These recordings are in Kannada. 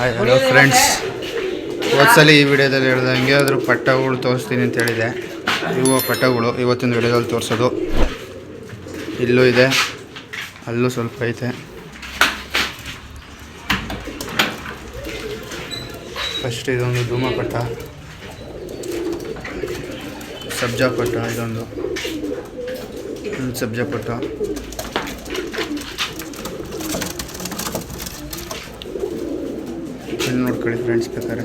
ಹಾಯ್ ಹಲೋ ಫ್ರೆಂಡ್ಸ್ ಹೋದ್ಸಲಿ ಈ ವಿಡಿಯೋದಲ್ಲಿ ಹೇಳ್ದಂಗೆ ಅದ್ರ ಪಟ್ಟಗಳು ತೋರಿಸ್ತೀನಿ ಅಂತ ಹೇಳಿದೆ ಇವು ಪಟ್ಟಗಳು ಇವತ್ತಿನ ವಿಡಿಯೋದಲ್ಲಿ ತೋರಿಸೋದು. ಇಲ್ಲೂ ಇದೆ. ಅಲ್ಲೂ ಸ್ವಲ್ಪ ಐತೆ. ಫಸ್ಟ್ ಇದೊಂದು ಧೂಮ ಪಟ್ಟ ಸಬ್ಜಾ ಪಟ್ಟ ಇದೊಂದು. ಸಬ್ಜಾ ಪಟ್ಟ. ನೋಡ್ಕೊಳ್ಳಿ ಫ್ರೆಂಡ್ಸ್ ಬೇಕಾರೆ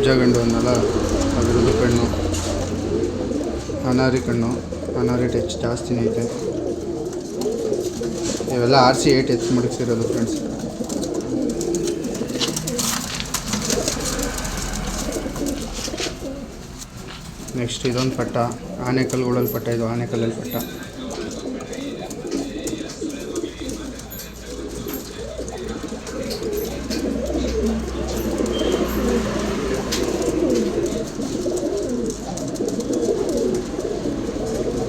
ಸಬ್ಜಾ ಗಂಡು ಅನ್ನಲ್ಲ ಅದರದ್ದು ಕಣ್ಣು, ಅನಾರಿ ಕಣ್ಣು, ಅನಾರಿ ಟಚ್ ಜಾಸ್ತಿನೇ ಐತೆ ಇವೆಲ್ಲ ಆರ್ ಸಿ ಏಟ್ ಎಚ್ ಮಡಗಿಸಿರೋದು ಫ್ರೆಂಡ್ಸ್ ನೆಕ್ಸ್ಟ್ ಇದೊಂದು ಪಟ್ಟ ಆನೆಕಲ್ಗಳಲ್ಲಿ ಪಟ್ಟ, ಇದು ಆನೆಕಲ್ಲಲ್ಲಿ ಪಟ್ಟ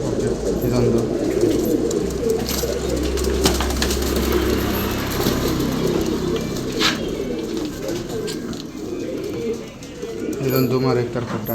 ಓಕೆ ಇದೊಂದು ಇದೊಂದು ರೇಕ್ತರ್ ಪಟ್ಟ.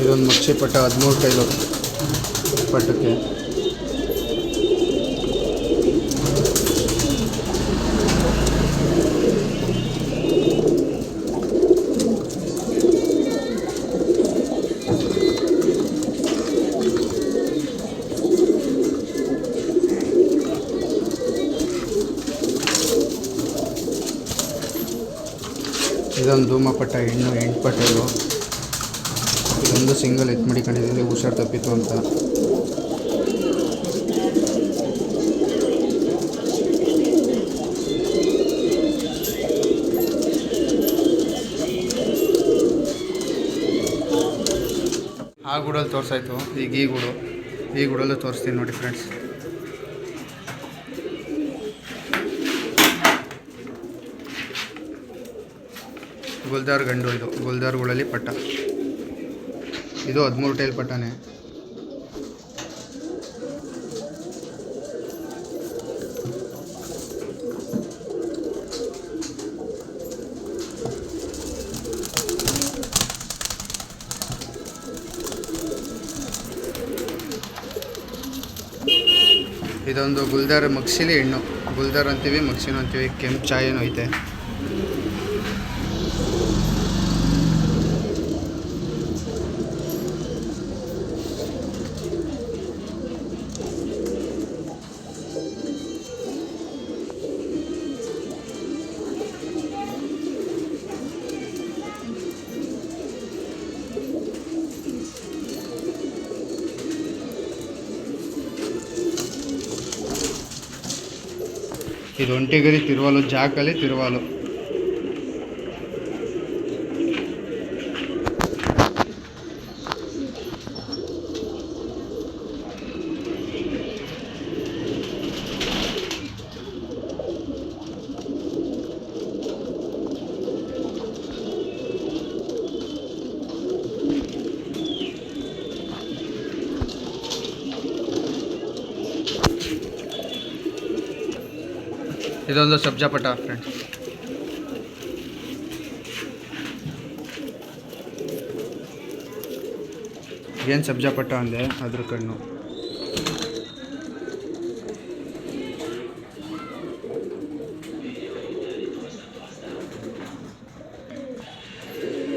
ಇದೊಂದು ಮಕ್ಷಿ ಪಟ್ಟ ಹದಿಮೂರು ಕೈಲು ಪಟ್ಟಕ್ಕೆ. ಇದೊಂದು ಧೂಮಪಟ್ಟ ಹೆಣ್ಣು ಎಂಟು ಪಟ್ಟ ಇದು ಇದೊಂದು ಸಿಂಗಲ್ ಎತ್ ಮಡಿಕೊಂಡಿದ್ದೀನಿ ಹುಷಾರು ತಪ್ಪಿತ್ತು ಅಂತ. ಆ ಗೂಡಲ್ಲಿ ತೋರಿಸಾಯ್ತು. ಈಗ ಈ ಗೂಡು, ಈ ಗೂಡಲ್ಲೂ ತೋರಿಸ್ತೀನಿ ನೋಡಿ ಫ್ರೆಂಡ್ಸ್ ಗುಲ್ದಾರ್ ಗಂಡು ಇದು. ಗುಲ್ದಾರ್ಗಳಲ್ಲಿ ಪಟ್ಟ. ಇದು ಹದಿಮೂರು ಟೈಲ್ ಪಟ್ಟನೆ. ಇದೊಂದು ಗುಲ್ದಾರ್ ಮಗ್ಸಿಲಿ ಹೆಣ್ಣು. ಗುಲ್ದಾರ್ ಅಂತೀವಿ ಮಗ್ಸಿನೂ ಅಂತೀವಿ ಕೆಂಪು ಚಾಯೇನು ಐತೆ. ಇದು ಒಂಟಿಗರಿ ತಿರುವಾಲು ಜಾಕಲ್ಲಿ ತಿರುವಾಲು ಇದೊಂದು ಸಬ್ಜಾಪಟ ಫ್ರೆಂಡ್ಸ್ ಫ್ರೆಂಡ್ ಏನು ಸಬ್ಜಾ ಪಟ್ಟ ಅಂದೆ? ಅದ್ರ ಕಣ್ಣು.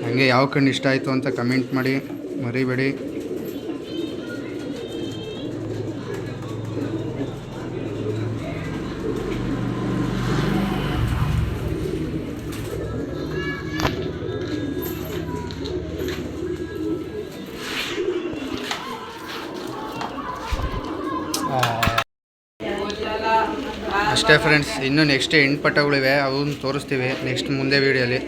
ಹಂಗೆ ಯಾವ ಕಣ್ಣು ಇಷ್ಟ ಆಯಿತು ಅಂತ ಕಮೆಂಟ್ ಮಾಡಿ, ಮರಿಬೇಡಿ. ಅಷ್ಟೇ ಫ್ರೆಂಡ್ಸ್ ಇನ್ನು ನೆಕ್ಸ್ಟ್ ಎಂಟು ಪಟಗಳಿವೆ ಅವನ್ನ ತೋರಿಸ್ತೀವಿ ನೆಕ್ಸ್ಟ್ ಮುಂದೆ ವೀಡಿಯೋಲಿ